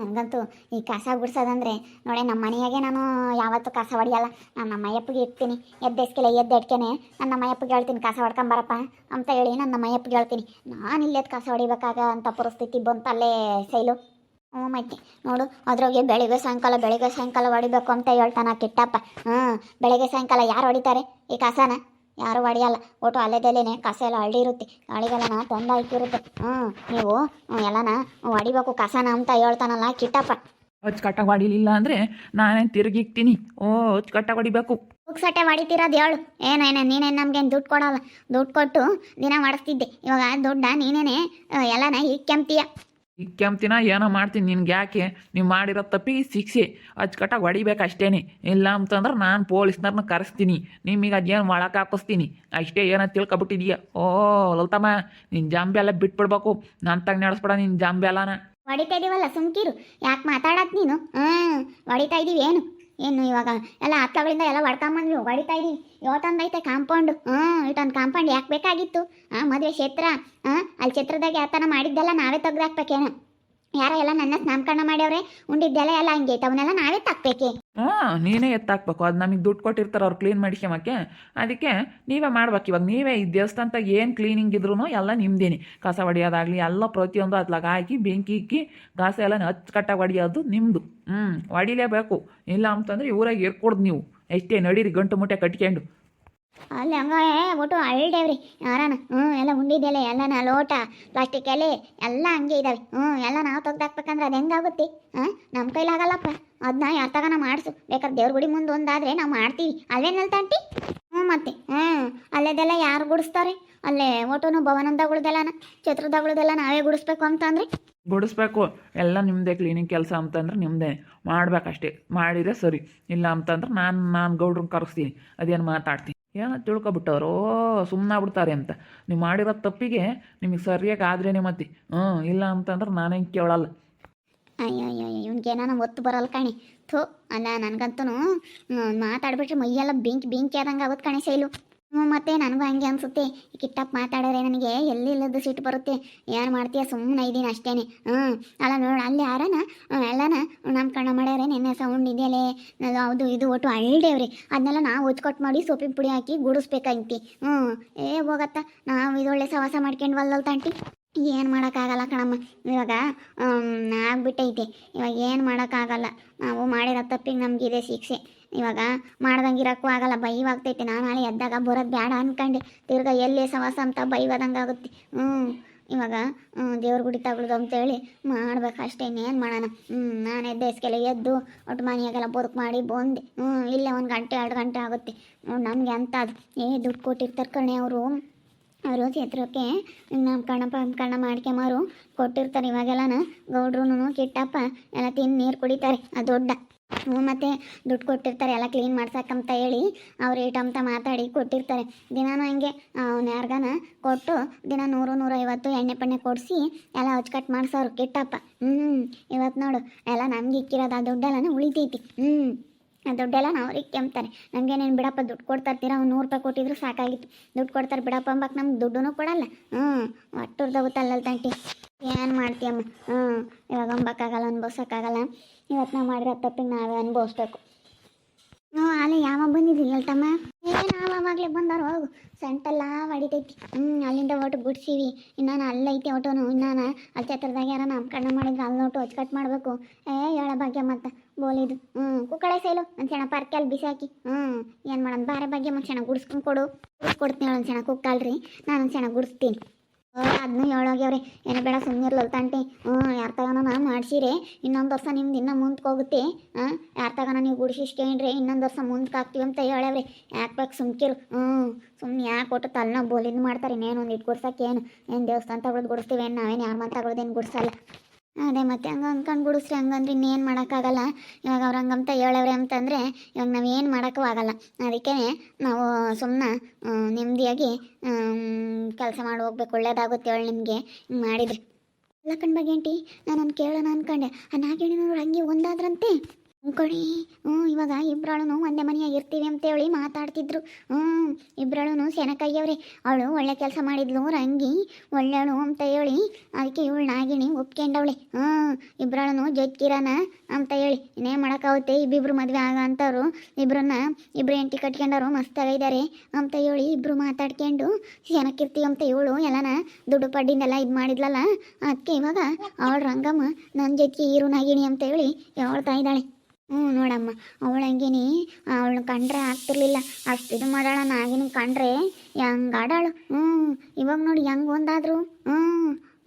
ನನಗಂತೂ ಈ ಕಸ ಗುಡ್ಸೋದಂದ್ರೆ ನೋಡಿ ನಮ್ಮ ಮನೆಯಾಗೆ ನಾನು ಯಾವತ್ತೂ ಕಸ ಹೊಡಿಯಲ್ಲ. ನಾನು ನಮ್ಮ ಅಯ್ಯಪ್ಪಗೆ ಇರ್ತೀನಿ ಎದ್ದೆಸ್ಕೆಲ್ಲ ಎದ್ದು ಎಡ್ಕೆನೆ ನಾನು ನಮ್ಮ ಅಯ್ಯಪ್ಪಗೆ ಹೇಳ್ತೀನಿ, ಕಸ ಹೊಡ್ಕೊಂಬರಪ್ಪ ಅಂತ ಹೇಳಿ ನನ್ನ ನಮ್ಮ ಅಯ್ಯಪ್ಪಗೆ ಹೇಳ್ತೀನಿ. ನಾನು ಇಲ್ಲೆದ್ದು ಕಸ ಹೊಡಿಬೇಕಾಗ ಅಂತ ಪರಿಸ್ಥಿತಿ ಬಂತಲ್ಲೇ ಸೈಲು. ಹ್ಞೂ ಮತ್ತೆ ನೋಡು ಅದ್ರಾಗೆ ಬೆಳಿಗ್ಗೆ ಸಾಯಂಕಾಲ ಬೆಳಿಗ್ಗೆ ಸಾಯಂಕಾಲ ಹೊಡಿಬೇಕು ಅಂತ ಹೇಳ್ತಾನ ಕಿಟ್ಟಪ್ಪ. ಹ್ಞೂ, ಬೆಳಿಗ್ಗೆ ಸಾಯಂಕಾಲ ಯಾರು ಹೊಡಿತಾರೆ ಈ ಕಸನ? ಯಾರು ಹೊಡಿಯಲ್ಲ. ಒಟ್ಟು ಅಲ್ಲೇದಲ್ಲೇನೆ ಕಸ ಎಲ್ಲ ಇರುತ್ತೆ ಗಾಳಿಗೆಲ್ಲನ ತಂದು ಹಾಕಿರುತ್ತೆ ಹ್ಞೂ ನೀವು ಎಲ್ಲನ ಹೊಡಿಬೇಕು ಕಸನ ಅಂತ ಹೇಳ್ತಾನಲ್ಲ ಕಿಟ್ಟಪ್ಪ. ಅಚ್ಚುಕಟ್ಟಾಗಿ ಹೊಡಿಲಿಲ್ಲ ಅಂದ್ರೆ ನಾನೇನು ತಿರುಗಿಕ್ತೀನಿ. ಓ ಅಚ್ಚುಕಟ್ಟಾಗಿ ಹೊಡಿಬೇಕು. ಉಕ್ಸಟ್ಟೆ ಹೊಡಿತಿರೋದು ಹೇಳು. ಏನೇನೇ ನೀನೇನು ನಮ್ಗೇನು ದುಡ್ಡು ಕೊಡಲ್ಲ. ದುಡ್ಡು ಕೊಟ್ಟು ದಿನ ಮಾಡಿಸ್ತಿದ್ದೆ. ಇವಾಗ ದುಡ್ಡ ನೀನೇನೆ ಎಲ್ಲನ ಹಿಕ್ಕೆಂಬ್ತೀಯ ಈ ಕೆಮ್ತಿನ ಏನೋ ಮಾಡ್ತೀನಿ, ನಿನ್ಗೆ ಯಾಕೆ? ನೀವು ಮಾಡಿರೋ ತಪ್ಪಿಗೆ ಶಿಕ್ಷೆ. ಅಚ್ಚುಕಟ್ಟಾಗಿ ಹೊಡಿಬೇಕು ಅಷ್ಟೇನೆ. ಇಲ್ಲ ಅಂತಂದ್ರೆ ನಾನು ಪೊಲೀಸ್ನವ್ರನ್ನ ಕರೆಸ್ತೀನಿ. ನಿಮಗೆ ಅದೇನು ಒಳಕ್ಕೆ ಹಾಕಿಸ್ತೀನಿ. ಅಷ್ಟೇ ಏನೋ ತಿಳ್ಕೊಬಿಟ್ಟಿದೀಯ. ಓ, ಲಲ್ತಮ್ಮ ನಿನ್ನ ಜಾಂಬೆ ಎಲ್ಲ ಬಿಟ್ಬಿಡ್ಬೇಕು. ನನ್ನ ತಗ ನಡೆಸ್ಬೇಡ ನಿನ್ನ ಜಾಂಬೆ ಎಲ್ಲನ. ಹೊಡಿತಾ ಇದೀವಲ್ಲ ಸುಮ್ಕಿರು. ಯಾಕೆ ಮಾತಾಡತ್ ನೀನು? ಹ್ಞೂ ಹೊಡಿತಾ ಇದೀವಿ, ಏನು? ಏನು ಇವಾಗ? ಎಲ್ಲ ಹತ್ತಗಳಿಂದ ಎಲ್ಲ ಹೊಡ್ಕೊಂಬಂದ್ವಿ, ಹೊಡಿತಾ ಇದೀವಿ. ಇವತ್ತೊಂದೈತೆ ಕಾಂಪೌಂಡ್ ಹ್ಞೂ ಇಟ್ಟೊಂದು ಕಾಂಪೌಂಡ್ ಯಾಕೆ ಬೇಕಾಗಿತ್ತು? ಹಾಂ, ಮದುವೆ ಕ್ಷೇತ್ರ. ಹಾಂ, ಅಲ್ಲಿ ಕ್ಷೇತ್ರದಾಗ ಯಾವ ಥರ ಮಾಡಿದ್ದೆಲ್ಲ ನಾವೇ ತೆಗ್ದಾಕ್ಬೇಕೇನು? ಯಾರ ಎಲ್ಲ ನನ್ನ ನಾಮಕರಣ ಮಾಡ್ಯವ್ರೆ? ಉಂಡಿದ್ದೆಲ್ಲ ಎಲ್ಲ ಹಂಗೆ ಅವನ್ನೆಲ್ಲ ನಾವೇ ತಾಕ್ಬೇಕೆ? ಹ್ಞೂ ನೀನೇ ಎತ್ತಾಕ್ಬೇಕು. ಅದು ನಮಗೆ ದುಡ್ಡು ಕೊಟ್ಟಿರ್ತಾರೆ ಅವ್ರು ಕ್ಲೀನ್ ಮಾಡಿಸ್ಕೊಂಬಕ್ಕೆ ಅದಕ್ಕೆ ನೀವೇ ಮಾಡ್ಬೇಕು. ಇವಾಗ ನೀವೇ ಈ ದೇವಸ್ಥಾನದಾಗ ಏನು ಕ್ಲೀನಿಂಗ್ ಇದ್ರೂ ಎಲ್ಲ ನಿಮ್ದೇನೆ. ಕಸ ಹೊಡಿಯೋದಾಗಲಿ ಎಲ್ಲ ಪ್ರತಿಯೊಂದು ಅದ್ಲಾಗ ಹಾಕಿ, ಬೆಂಕಿ ಇಕ್ಕಿ ಕಸ ಎಲ್ಲ ಅಚ್ಚುಕಟ್ಟಾಗಿ ಹೊಡಿಯೋದು ನಿಮ್ಮದು ಹ್ಞೂ ಹೊಡಿಲೇಬೇಕು ಇಲ್ಲ ಅಂತಂದ್ರೆ ಊರಾಗ ಇರ್ಕೊಡ್ದು ನೀವು. ಎಷ್ಟೇ ನಡೀರಿ ಗಂಟು ಮುಟ್ಟೆ ಕಟ್ಕೊಂಡು. ಅಲ್ಲಿ ಹಂಗ ಒಟ್ಟು ಅಳ್ದೇವ್ರಿ ಯಾರಾನ? ಹ್ಞೂ, ಎಲ್ಲ ಉಂಡಿದ್ದೆಲ್ಲ ಎಲ್ಲನ ಲೋಟ ಪ್ಲಾಸ್ಟಿಕ್ ಎಲೆ, ಎಲ್ಲ ಹಂಗೆ ಇದಾವೆ. ಹ್ಞೂ, ಎಲ್ಲ ನಾವು ತೆಗ್ದಾಕ್ಬೇಕಂದ್ರೆ ಅದು ಹೆಂಗಾಗುತ್ತೆ ಹಾಂ ನಮ್ಮ ಕೈಲಾಗಲ್ಲಪ್ಪ ಅದನ್ನ ಯಾರ ತಗನ ಮಾಡಿಸು. ಬೇಕಾದ್ರೆ ದೇವ್ರ ಗುಡಿ ಮುಂದೆ ಒಂದಾದ್ರೆ ನಾವು ಮಾಡ್ತೀವಿ. ಅಲ್ಲೇ ನಿಲ್ತಂಟಿ ಹ್ಞೂ ಮತ್ತೆ, ಹ್ಞೂ. ಅಲ್ಲೇದೆಲ್ಲ ಯಾರು ಗುಡಿಸ್ತಾರೆ? ಅಲ್ಲೇ ಒಟ್ಟುನು ಭವನಂದಗಳ್ದೆಲ್ಲನ ಛತ್ರದಗಳ್ದೆಲ್ಲ ನಾವೇ ಗುಡಿಸ್ಬೇಕು ಅಂತಂದ್ರೆ? ಗುಡಿಸ್ಬೇಕು. ಎಲ್ಲ ನಿಮ್ಮದೇ ಕ್ಲೀನಿಂಗ್ ಕೆಲಸ ಅಂತಂದ್ರೆ ನಿಮ್ಮದೇ ಮಾಡ್ಬೇಕಷ್ಟೇ. ಮಾಡಿದ್ರೆ ಸರಿ. ಇಲ್ಲ ಅಂತಂದ್ರೆ ನಾನು ನಾನು ಗೌಡ್ರನ್ನ ಕರೆಸ್ತೀನಿ. ಅದೇನು ಮಾತಾಡ್ತೀನಿ ಏನೋ ತಿಳ್ಕೊಬಿಟ್ಟವ್ರು? ಓ ಸುಮ್ಮನಾಗ್ಬಿಡ್ತಾರೆ ಅಂತ. ನೀವು ಮಾಡಿರೋ ತಪ್ಪಿಗೆ ನಿಮಗೆ ಸರಿಯಾಗಿ ಆದ್ರೇನೆ ಮತ್ತೆ. ಹ್ಞೂ, ಇಲ್ಲ ಅಂತಂದ್ರೆ ನಾನೇನು ಕೇಳಲ್ಲ. ಅಯ್ಯೋ ಅಯ್ಯೋ ಏನಾನ ಒತ್ತು ಬರಲ್ಲ ಕಣೆ ಥೋ ಅಲ್ಲ ನನಗಂತೂ ಮಾತಾಡ್ಬಿಟ್ರೆ ಮೈಯೆಲ್ಲ ಬೆಂಕಿ ಬೆಂಕಿ ಆದಂಗೆ ಆಗುತ್ತೆ ಕಣೆ ಶೈಲು ಹ್ಞೂ ಮತ್ತೆ ನನಗೂ ಹಂಗೆ ಅನ್ಸುತ್ತೆ. ಈ ಕಿಟ್ಟಪ್ಪ ಮಾತಾಡಿದ್ರೆ ನನಗೆ ಎಲ್ಲಿಲ್ಲದ ಸಿಟ್ಟು ಬರುತ್ತೆ. ಏನು ಮಾಡ್ತೀಯ? ಸುಮ್ಮನೆ ಇದ್ದೀನಿ ಅಷ್ಟೇನೆ. ಹ್ಞೂ. ಅಲ್ಲ ನೋಡಿ, ಅಲ್ಲಿ ಯಾರನ? ಎಲ್ಲನ ನಮ್ಮ ಕಣ್ಣ ಮಾಡ್ಯಾರೆ ನೆನ್ನೆ ಸೌಂಡ್ ಇದೆಯಲ್ಲೇ. ಹೌದು, ಇದು ಒಟ್ಟು ಅಳ್ದೇವ್ರಿ ಅದನ್ನೆಲ್ಲ ನಾವು ಒಚ್ಕೊಟ್ಟು ಮಾಡಿ ಸೊಪ್ಪಿನ ಪುಡಿ ಹಾಕಿ ಗುಡಿಸ್ಬೇಕಂತಿ ಹ್ಞೂ. ಏ, ಹೋಗತ್ತ. ನಾವು ಇದೊಳ್ಳೆ ಸವಾಸ ಮಾಡ್ಕೊಂಡ್ವಲ್ಲ ತಂಟಿ? ಏನು ಮಾಡೋಕ್ಕಾಗಲ್ಲ ಕಣಮ್ಮ. ಇವಾಗ ಆಗ್ಬಿಟ್ಟೈತೆ. ಇವಾಗ ಏನು ಮಾಡೋಕ್ಕಾಗಲ್ಲ. ನಾವು ಮಾಡಿರೋ ತಪ್ಪಿಗೆ ನಮಗಿದೆ ಶಿಕ್ಷೆ. ಇವಾಗ ಮಾಡ್ದಂಗೆ ಇರೋಕ್ಕೂ ಆಗಲ್ಲ ಬೈವಾಗ್ತೈತೆ ನಾನು ನಾಳೆ ಎದ್ದಾಗ ಬರೋದು ಬೇಡ ಅನ್ಕಂಡೆ. ತಿರ್ಗಾ ಎಲ್ಲಿ ಸವಾಸ ಅಂತ ಬೈವಾದಂಗೆ ಆಗುತ್ತೆ ಹ್ಞೂ ಇವಾಗ ದೇವ್ರ ಗುಡಿ ತಗೊಳ್ದು ಅಂತೇಳಿ ಮಾಡ್ಬೇಕು ಅಷ್ಟೇ ಇನ್ನೇನು ಮಾಡೋಣ. ಹ್ಞೂ ನಾನು ಎದ್ದು ಎಸ್ಕೆಲ್ಲ ಎದ್ದು ಒಟ್ಟು ಮನೆಯಾಗೆಲ್ಲ ಬದುಕು ಮಾಡಿ ಬಂದೆ. ಹ್ಞೂ ಇಲ್ಲೇ ಒಂದು ಗಂಟೆ ಎರಡು ಗಂಟೆ ಆಗುತ್ತೆ. ನನಗೆ ಅಂತ ಅದು? ಏ, ದುಡ್ಡು ಕೊಟ್ಟಿರ್ತಾರೆ ಕಣೆ ಅವರು. ಅವರು ಚಿತ್ರಕ್ಕೆ ನಮ್ಮ ಕಣ್ಣಪ್ಪ ಕಣ್ಣ ಮಾಡ್ಕೊಂಬರು ಕೊಟ್ಟಿರ್ತಾರೆ ಇವಾಗೆಲ್ಲನ. ಗೌಡ್ರು ಕಿಟ್ಟಪ್ಪ ಎಲ್ಲ ತಿಂದು ನೀರು ಕುಡಿತಾರೆ ಆ ದೊಡ್ಡ. ಮತ್ತೆ ದುಡ್ಡು ಕೊಟ್ಟಿರ್ತಾರೆ, ಎಲ್ಲ ಕ್ಲೀನ್ ಮಾಡ್ಸಕ್ಕಂತ ಹೇಳಿ ಅವ್ರು ಏಟ್ ಅಂತ ಮಾತಾಡಿ ಕೊಟ್ಟಿರ್ತಾರೆ. ದಿನಾನು ಹಂಗೆ ಅವ್ನು ಯಾರ್ಗಾನ ಕೊಟ್ಟು ದಿನ ನೂರು, ನೂರೈವತ್ತು ಎಣ್ಣೆ ಪಣ್ಣೆ ಕೊಡಿಸಿ ಎಲ್ಲ ಅಚ್ಚುಕಟ್ಟು ಮಾಡಿಸೋರು, ಕಿಟ್ಟಪ್ಪ. ಹ್ಞೂ ಇವತ್ತು ನೋಡು, ಎಲ್ಲ ನಮ್ಗೆ ಇಕ್ಕಿರೋದು ಆ ದುಡ್ಡೆಲ್ಲನೂ ಉಳಿತೈತಿ. ಹ್ಞೂ ದುಡ್ಡೆಲ್ಲ ನಾವು ಅವ್ರಿಗೆ ಕೆಮ್ತಾರೆ. ನಮಗೇನೇನು ಬಿಡಪ್ಪ, ದುಡ್ಡು ಕೊಡ್ತಾ ಇರ್ತೀರ? ಅವ್ನು ನೂರು ರೂಪಾಯಿ ಕೊಟ್ಟಿದ್ರು ಸಾಕಾಗಿತ್ತು. ದುಡ್ಡು ಕೊಡ್ತಾರೆ ಬಿಡಪ್ಪ ಅಂಬಕ್ಕೆ ನಮ್ಗೆ ದುಡ್ಡು ಕೊಡಲ್ಲ. ಹ್ಞೂ ಒಟ್ಟುರ್ದಾಗುತ್ತಲ್ಲ ತಂಟಿ. ಏನು ಮಾಡ್ತೀಯಮ್ಮ? ಹ್ಞೂ ಇವಾಗ ಅಂಬಕ್ಕಾಗಲ್ಲ ಅನ್ಭವ್ಸೋಕ್ಕಾಗಲ್ಲ ಇವತ್ತು ನಾವು ಮಾಡಿರೋ ತಪ್ಪಿಗೆ ನಾವೇ ಅನುಭವಿಸ್ಬೇಕು. ಹ್ಞೂ, ಅಲ್ಲಿ ಯಾವ ಬಂದಿದ್ದಿಲ್ಲ ತಮ್ಮ ಏ, ನಾವು ಅವಾಗಲೇ ಬಂದವ್ರು, ಹೋಗು. ಸೆಂಟೆಲ್ಲ ಹೊಡಿತೈತಿ. ಹ್ಞೂ, ಅಲ್ಲಿಂದ ಒಟ್ಟು ಗುಡ್ಸೀವಿ ಇನ್ನಾನು ಅಲ್ಲೈತಿ ಒಟ್ಟುನು. ಇನ್ನಾನ ಅಲ್ಲಿ ಛತ್ರದಾಗ ಯಾರ ನಮ್ಮ ಕಣ್ಣು ಮಾಡಿದ್ರೆ ಅಲ್ಲಿ ಒಟ್ಟು ಅಚ್ಚುಕಟ್ಟು ಮಾಡಬೇಕು. ಏ, ಹೇಳ ಭಾಗ್ಯ ಮತ್ತೆ. ಬೋಲಿದು. ಹ್ಞೂ, ಕುಕ್ಕಳೆ ಸೈಲು. ಒಂದು ಸಣ್ಣ ಪಾರ್ಕಲ್ಲಿ ಬಿಸಾಕಿ ಹ್ಞೂ, ಏನು ಮಾಡೋಣ ಬಾರೆ ಭಾಗ್ಯ ಒಂದು ಸೆಣ ಗುಡಿಸ್ಕೊಂಡು ಕೊಡು. ಕೊಡ್ತೀನಿ ಒಂದು ಕುಕ್ಕಲ್ರಿ ನಾನು ಒಂದು ಗುಡಿಸ್ತೀನಿ. ಅದನ್ನು ಹೇಳೋಗ್ಯವ್ರಿ ಏನು ಬೇಡ ಸುಮ್ಮನಿರ್ಲಲ್ಲ ತಂಟಿ. ಹ್ಞೂ ಯಾರ ತಗೋನ ನಾನು ಮಾಡ್ಸಿರೆ. ಇನ್ನೊಂದು ವರ್ಷ ನಿಮ್ದು ಇನ್ನೂ ಮುಂದಕ್ಕೆ ಹೋಗುತ್ತೆ ಹಾಂ ಯಾರ ತಗೋನ ನೀವು ಗುಡಿಸಿಸ್ಕೊಂಡ್ರಿ ಇನ್ನೊಂದು ವರ್ಷ ಮುಂದಕ್ಕೆ ಹಾಕ್ತೀವಿ ಅಂತ ಹೇಳವ್ರಿ. ಯಾಕೆ ಬೇಕು ಸುಮ್ಕಿರು ಹ್ಞೂ ಸುಮ್ಮನೆ ಯಾಕೆ ಕೊಟ್ಟು ತಲೆನ ಬೋಲಿದ್ ಮಾಡ್ತಾರೆ ಇನ್ನೇನು ಒಂದು ಇಟ್ಟು ಗುಡ್ಸಕ್ಕೆ ಏನು? ಏನು ದೇವಸ್ಥಾನ ತಗೊಳ್ಳೋದು ಗುಡಿಸ್ತೀವಿ, ಏನು ನಾವೇನು ಯಾರ ಮನೆ ತಗೊಳ್ಳೋದೇನು ಗುಡಿಸಲ್ಲ. ಅದೇ ಮತ್ತೆ ಹಂಗೆ ಅಂದ್ಕೊಂಡು ಗುಡಿಸ್ರಿ ಹಂಗಂದ್ರೆ ಇನ್ನೇನು ಮಾಡೋಕ್ಕಾಗಲ್ಲ. ಇವಾಗ ಅವ್ರು ಹಂಗಂತ ಹೇಳವ್ರೆ ಅಂತಂದರೆ, ಇವಾಗ ನಾವು ಏನು ಮಾಡೋಕ್ಕೂ ಆಗಲ್ಲ. ಅದಕ್ಕೆ ನಾವು ಸುಮ್ಮನೆ ನೆಮ್ಮದಿಯಾಗಿ ಕೆಲಸ ಮಾಡಿ ಹೋಗ್ಬೇಕು. ಒಳ್ಳೇದಾಗುತ್ತೆ ಹೇಳಿ ನಿಮಗೆ. ಹಿಂಗೆ ಮಾಡಿದ್ರಿ. ಬಗ್ಗೆ ಏಂಟಿ ನಾನು ಕೇಳೋಣ ಅನ್ಕೊಂಡೆ. ಆ ನಾಗೇಣಿನವ್ರು ಹಂಗೆ ಒಂದಾದ್ರಂತೆ. ಕಣಿ. ಹ್ಞೂ ಇವಾಗ ಇಬ್ಬರಳು ಒಂದೇ ಮನೆಯಾಗ ಇರ್ತೀವಿ ಅಂತೇಳಿ ಮಾತಾಡ್ತಿದ್ರು. ಹ್ಞೂ ಇಬ್ಬರಳು ಸೆನಕಯ್ಯವ್ರೆ ಅವಳು ಒಳ್ಳೆ ಕೆಲಸ ಮಾಡಿದ್ಲು, ರಂಗಿ. ಒಳ್ಳೆಯವಳು ಅಂತ ಹೇಳಿ ಅದಕ್ಕೆ ಇವಳು ನಾಗಿಣಿ ಒಪ್ಕೊಂಡವಳೆ. ಹ್ಞೂ ಇಬ್ಬರಳು ಜೊತ್ಕಿರಾನ ಅಂತ ಹೇಳಿ. ಇನ್ನೇ ಮಾಡೋಕ್ಕಾಗುತ್ತೆ? ಇಬ್ಬಿಬ್ರು ಮದುವೆ ಆಗ ಅಂತವ್ರು ಇಬ್ಬರನ್ನ ಇಬ್ರು ಎಂಟಿ ಕಟ್ಕೊಂಡವ್ರು ಮಸ್ತಾಗಿದ್ದಾರೆ ಅಂತ ಹೇಳಿ ಇಬ್ರು ಮಾತಾಡ್ಕೊಂಡು ಸೆನಕ್ಕಿರ್ತೀವಿ ಅಂತ ಇವಳು ಎಲ್ಲನ ದುಡ್ಡು ಪಡ್ಡಿಂದೆಲ್ಲ ಇದು ಮಾಡಿದ್ಲಲ್ಲ ಅದಕ್ಕೆ ಇವಾಗ ಅವಳು ರಂಗಮ್ಮ ನನ್ನ ಜೊತೆಗೆ ಇರು ನಾಗಿಣಿ ಅಂತ ಹೇಳಿ ಹೇಳ್ತಾ ಇದ್ದಾಳೆ. ಹ್ಞೂ ನೋಡಮ್ಮ, ಅವಳು ಹಂಗೇನಿ, ಅವಳು ಕಂಡ್ರೆ ಆಗ್ತಿರ್ಲಿಲ್ಲ. ಅಷ್ಟು ಇದು ಮಾಡಾಳ ನಾಗಿನ ಕಂಡ್ರೆ ಹೆಂಗ್ ಆಡಾಳು? ಹ್ಞೂ, ಇವಾಗ ನೋಡಿ ಹೆಂಗ್ ಒಂದಾದ್ರು? ಹ್ಞೂ,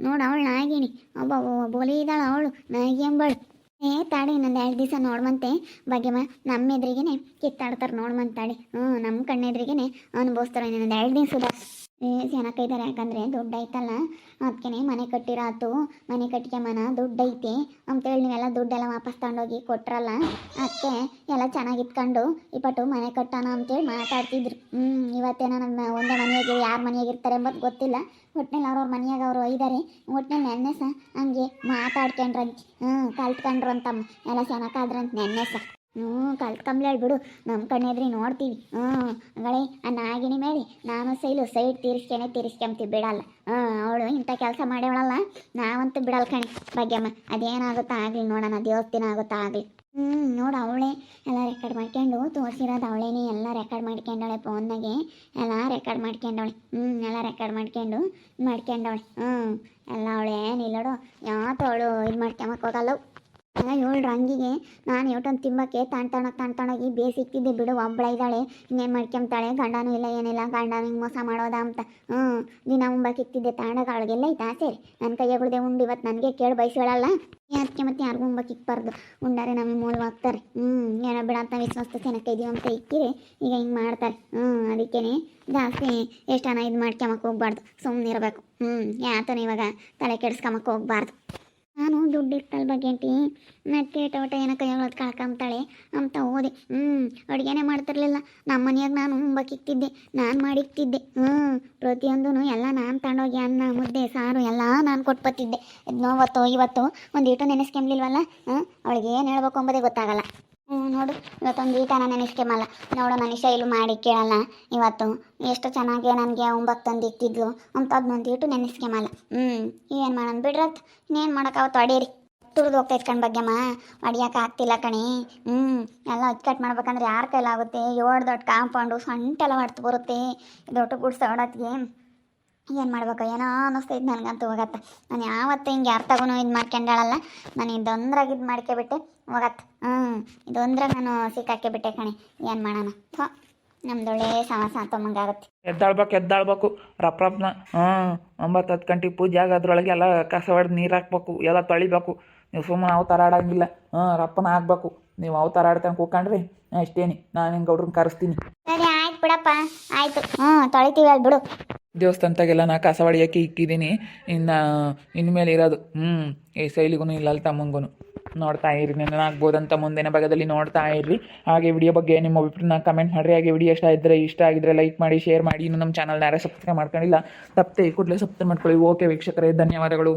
ನೋಡು ಅವಳು ನಾಗಿನಿ ಒಬ್ಬ ಬೋಲಿ ಇದ್ದಾಳು ಅವಳು ನಾಗಿ ಎಂಬಳು ಏ ತಾಡಿ ಇನ್ನೊಂದು ಎರಡು ದಿವಸ ನೋಡ್ಮಂತೆ. ಬಗೆಮ ನಮ್ಮ ಎದುರಿಗೇನೆ ಕಿತ್ತಾಡ್ತಾರೆ ನೋಡ್ಮಂತಾಡಿ ಹ್ಞೂ, ನಮ್ಮ ಕಣ್ಣೆದ್ರಿಗೇನೆ ಅನುಭವಿಸ್ತಾರೆ ಇನ್ನೊಂದು ಎರಡು ದಿವಸದ. ಏ ಇದ್ದಾರೆ ಯಾಕಂದರೆ ದುಡ್ಡು ಐತಲ್ಲ ಅದಕ್ಕೆ ಮನೆ ಕಟ್ಟಿರಾತು. ಮನೆ ಕಟ್ಕೊಂಬನ ದುಡ್ಡು ಐತಿ. ಅಂತೇಳಿ ನೀವೆಲ್ಲ ದುಡ್ಡೆಲ್ಲ ವಾಪಸ್ ತಗೊಂಡೋಗಿ ಕೊಟ್ರಲ್ಲ ಅದಕ್ಕೆ ಎಲ್ಲ ಚೆನ್ನಾಗಿ ಇಟ್ಕೊಂಡು ಇಪ್ಪಟ್ಟು ಮನೆ ಕಟ್ಟೋಣ ಅಂತೇಳಿ ಮಾತಾಡ್ತಿದ್ರು. ಹ್ಞೂ ಇವತ್ತೇನೋ ನಮ್ಮ ಒಂದೇ ಮನೆಯಾಗಿ ಯಾರ ಮನೆಯಾಗಿರ್ತಾರೆ ಎಂಬುದು ಗೊತ್ತಿಲ್ಲ. ಒಟ್ಟಿನಲ್ಲಿ ಅವ್ರವ್ರ ಮನೆಯಾಗ ಅವರು ಒಯ್ದಾರೆ. ಒಟ್ಟಿನಲ್ಲಿ ನೆನ್ನೆ ಸಹ ಹಂಗೆ ಮಾತಾಡ್ಕೊಂಡ್ರಂತ. ಹ್ಞೂ ಕಲ್ತ್ಕೊಂಡ್ರಂತಮ್ಮ. ಎಲ್ಲ ಚೆನ್ನಾಗಾದ್ರಂತ ನೆನ್ನೆ ಸಹ. ಹ್ಞೂ ಕಲ್ತ್ಕೊಂಬ್ಲೇಳ್ ಬಿಡು ನಮ್ಮ ಕಣ್ಣೆದ್ರಿ ನೋಡ್ತೀವಿ. ಹ್ಞೂ ಗಳೇ ಆ ನಾಗಿನಿ ಮೇಲೆ ನಾನು ಸೈಲು ಸೈಡ್ ತೀರಿಸ್ಕೇನೆ ತೀರಿಸ್ಕೊಂತೀವಿ ಬಿಡಲ್ಲ. ಹ್ಞೂ, ಅವಳು ಇಂಥ ಕೆಲಸ ಮಾಡ್ಯವಳಲ್ಲ ನಾವಂತೂ ಬಿಡಲ್ಲ ಕಣೆ. ಭಾಗ್ಯಮ್ಮ, ಅದೇನಾಗುತ್ತಾ ಆಗಲಿ ನೋಡೋಣ, ದೇವಸ್ಥಾನ ಆಗುತ್ತಾ ಆಗಲಿ. ಹ್ಞೂ, ನೋಡು ಅವಳೇ, ಎಲ್ಲ ರೆಕಾರ್ಡ್ ಮಾಡ್ಕೊಂಡು ತೋರಿಸಿರೋದು ಅವಳೇನೆ, ಎಲ್ಲ ರೆಕಾರ್ಡ್ ಮಾಡ್ಕೊಂಡವಳೆ ಫೋನ್ನಾಗೆ ಎಲ್ಲ ರೆಕಾರ್ಡ್ ಮಾಡ್ಕೊಂಡವಳೆ. ಹ್ಞೂ, ಎಲ್ಲ ರೆಕಾರ್ಡ್ ಮಾಡ್ಕೊಂಡು ಮಾಡ್ಕೊಂಡವಳೆ. ಹ್ಞೂ, ಎಲ್ಲ ಅವಳೇ ನಿಲ್ಲೋಡು ಯಾವತ್ತೂ ಅವಳು ಇದು ಮಾಡ್ಕೊಂಬಕ್ಕೆ ಹೋಗಲ್ಲ. ಅಲ್ಲ ಏಳು ರಂಗಿಗೆ ನಾನು ಇವತ್ತೊಂದು ತಿಂಬಕ್ಕೆ ತಾಣ್ತಾಣಕ್ಕೆ ತಾಣ್ತಾಣೋಗಿ ಬೇಸಿಕ್ತಿದ್ದೆ ಬಿಡು ಒಬ್ಬಳ ಇದ್ದಾಳೆ ಇನ್ನೇನು ಮಾಡ್ಕೊಂತಾಳೆ ಗಂಡನೂ ಇಲ್ಲ, ಏನಿಲ್ಲ, ಗಂಡನ ಹಿಂಗೆ ಮೋಸ ಮಾಡೋದ ಅಂತ. ಹ್ಞೂ ದಿನ ಉಂಬಕ್ಕಿಕ್ತಿದ್ದೆ ತಾಣಗಳಿಗೆಲ್ಲ ಐತಾ ಸರಿ. ನನ್ನ ಕೈಯಾಗುಳ್ದೆ ಉಂಡು ಇವತ್ತು ನನಗೆ ಕೇಳಿ ಬಯಸೋಳಲ್ಲ ಅದಕ್ಕೆ ಮತ್ತೆ ಯಾರಿಗೂ ಉಂಬಕ್ಕಿಕ್ಬಾರ್ದು ಉಂಡಾರೆ ನಮಗೆ ಮೂಲವಾಗ್ತಾರೆ. ಹ್ಞೂ ಏನೋ ಬಿಡ ಅಂತ ವಿಶ್ವಾಸ ಚೆನ್ನಾಗಿ ಇದೀವಿ ಅಂತ ಇಕ್ಕಿರಿ, ಈಗ ಹಿಂಗೆ ಮಾಡ್ತಾರೆ. ಹ್ಞೂ ಅದಕ್ಕೇನೆ ಜಾಸ್ತಿ ಎಷ್ಟನ ಇದು ಮಾಡ್ಕೊಂಬಕ್ಕೆ ಹೋಗ್ಬಾರ್ದು. ಸುಮ್ಮನೆ ಇರಬೇಕು ಹ್ಞೂ ಯಾತನ ಇವಾಗ ತಲೆ ಕೆಡಿಸ್ಕೊಂಬಕ್ಕೆ ಹೋಗ್ಬಾರ್ದು. ದುಡ್ಡು ಇಟ್ಟಲ್ ಬಗ್ಗೆಂಟಿ ನಟ್ಟಿ ಟೊಟ ಏನೋ ಹೇಳೋದು ಕಳ್ಕೊಂಬ್ತಾಳೆ ಅಂತ ಹೋದೆ ಹ್ಞೂ ಅಡುಗೆನೇ ಮಾಡ್ತಿರ್ಲಿಲ್ಲ. ನಮ್ಮ ಮನೆಯಾಗ ನಾನು ಉಂಬಕ್ಕಿಕ್ತಿದ್ದೆ ನಾನು ಮಾಡಿಕ್ತಿದ್ದೆ ಹ್ಞೂ ಪ್ರತಿಯೊಂದೂ ಎಲ್ಲ ನಾನು ತಗೊಂಡೋಗಿ ಅನ್ನ, ಮುದ್ದೆ, ಸಾರು ಎಲ್ಲ ನಾನು ಕೊಟ್ಬತ್ತಿದ್ದೆ. ನೋವತ್ತು ಇವತ್ತು ಒಂದು ಈಟು ನೆನೆಸ್ಕೊಂಬ್ಲಿಲ್ವಲ್ಲ? ಹಾಂ ಅವಳಿಗೆ ಏನು ಹೇಳ್ಬೇಕು ಅಂಬೋದೇ ಗೊತ್ತಾಗಲ್ಲ. ನೋಡು. ಇವತ್ತೊಂದು ಈಟ ನಾನು ನೆನೆಸ್ಕೆಮಲ್ಲ ನೋಡು, ಮನುಷ್ಯ ಶೈಲು ಮಾಡಿ ಕೇಳಲ್ಲ. ಇವತ್ತು ಎಷ್ಟು ಚೆನ್ನಾಗಿ ನನಗೆ ಒಂಬತ್ತು ತಂದು ಇಕ್ತಿದ್ಲು ಅದನ್ನೊಂದು ಈಟು ನೆನೆಸ್ಕೊಂಬಲ್ಲ ಹ್ಞೂ ಏನು ಮಾಡೋಣ ಬಿಡ್ರತ್ ಇನ್ನೇನು ಮಾಡೋಕ್ಕಾವತ್ತು ಅಡೀರಿ. ತುಳಿದು ಹೋಗ್ತಾ ಇಟ್ಕೊಂಡು ಬಗ್ಗೆಮ್ಮ. ಹೊಡಿಯೋಕೆ ಆಗ್ತಿಲ್ಲ ಕಣಿ. ಹ್ಞೂ ಎಲ್ಲ ಅಚ್ಚುಕಟ್ಟು ಮಾಡ್ಬೇಕಂದ್ರೆ ಯಾರ ಕೈಲಾಗುತ್ತೆ. ಏಳು ದೊಡ್ಡ ಕಾಂಪೌಂಡು, ಸೊಂಟೆಲ್ಲ ಹೊಡ್ತು ಬರುತ್ತೆ. ದೊಡ್ಡ ಗುಡ್ಸ ಹೊಡೋತ್ತಿಗೆ ಏನು ಮಾಡ್ಬೇಕು? ಏನೋ ಅನ್ನಿಸ್ತೈತೆ ನನಗಂತೂ ಹೋಗತ್ತೆ. ನಾನು ಯಾವತ್ತೂ ಹಿಂಗೆ ಯಾರ ತಗೊಂಡು ಇದು ಮಾಡ್ಕೊಂಡಾಳಲ್ಲ ನಾನು ಇದೊಂದ್ರಾಗ ಇದು ಮಾಡ್ಕೊಬಿಟ್ಟೆ ಹೋಗತ್ತೆ. ಹ್ಞೂ ಇದೊಂದ್ರಾಗ ನಾನು ಸಿಕ್ಕಾಕೆ ಬಿಟ್ಟೆ ಕಣೆ. ಏನು ಮಾಡೋಣ? ಥೋ ನಮ್ದೊಳ್ಳೆ ಸಮಾಸ ಅಂತಮ್ಮಂಗಾಗುತ್ತೆ ಎದ್ದಾಳ್ಬೇಕು ಎದ್ದಾಳ್ಬೇಕು. ರಪ್ ರಪ್ನ ಹಾಂ ಒಂಬತ್ತು ಹತ್ತು ಗಂಟೆಗೆ ಪೂಜೆ ಆಗೋದ್ರೊಳಗೆ ಎಲ್ಲ ಕಸ ಹೊಡೆದು ನೀರು ಹಾಕ್ಬೇಕು ಎಲ್ಲ ತೊಳಿಬೇಕು. ನೀವು ಸುಮ್ಮನೆ ಅವತಾರ ಥರ ಆಡಂಗಿಲ್ಲ ಹಾಂ ರಪ್ಪನ ಆಗ್ಬೇಕು ನೀವು ಅವು ಥರ ಕೂಕಂಡ್ರಿ ಅಷ್ಟೇನಿ ನಾನು ಹಿಂಗೆ ಗೌಡ್ರನ್ನ ಕರೆಸ್ತೀನಿ. ಬಿಡಪ್ಪ. ಆಯ್ತು. ಹ್ಞೂ ತೊಳಿತೀವಿ ಅಲ್ಲಿ ಬಿಡು. ದೇವಸ್ಥಾನದಾಗೆಲ್ಲ ನಾ ಕಸ ಹೊಡಿಯಕ್ಕೆ ಇಕ್ಕಿದ್ದೀನಿ. ಇನ್ನ ಇನ್ಮೇಲೆ ಇರೋದು. ಹ್ಮ್, ಈ ಶೈಲಿಗೂ ಇಲ್ಲ, ಅಲ್ಲಿ ತಮ್ಮಂಗೂ ನೋಡ್ತಾ ಇರಿ ನೆನನಾಗ್ಬೋದಂತ ಮುಂದಿನ ಭಾಗದಲ್ಲಿ ನೋಡ್ತಾ ಇರ್ರಿ. ಹಾಗೆ ವಿಡಿಯೋ ಬಗ್ಗೆ ನಿಮ್ಮ ಅಭಿಪ್ರಾಯನ ಕಮೆಂಟ್ ಮಾಡಿರಿ. ಹಾಗೆ ವಿಡಿಯೋ ಇಷ್ಟ ಇದ್ರೆ, ಇಷ್ಟ ಆಗಿದ್ರೆ ಲೈಕ್ ಮಾಡಿ ಶೇರ್ ಮಾಡಿ. ಇನ್ನು ನಮ್ಮ ಚಾನಲ್ನ ಯಾರೇ ಸಬ್ಸ್ಕ್ರೈಬ್ ಮಾಡ್ಕೊಂಡಿಲ್ಲ, ತಪ್ಪದೆ ಕೂಡಲೇ ಸಬ್ಸ್ಕ್ರೈಬ್ ಮಾಡ್ಕೊಳ್ಳಿ. ಓಕೆ ವೀಕ್ಷಕರೇ, ಧನ್ಯವಾದಗಳು.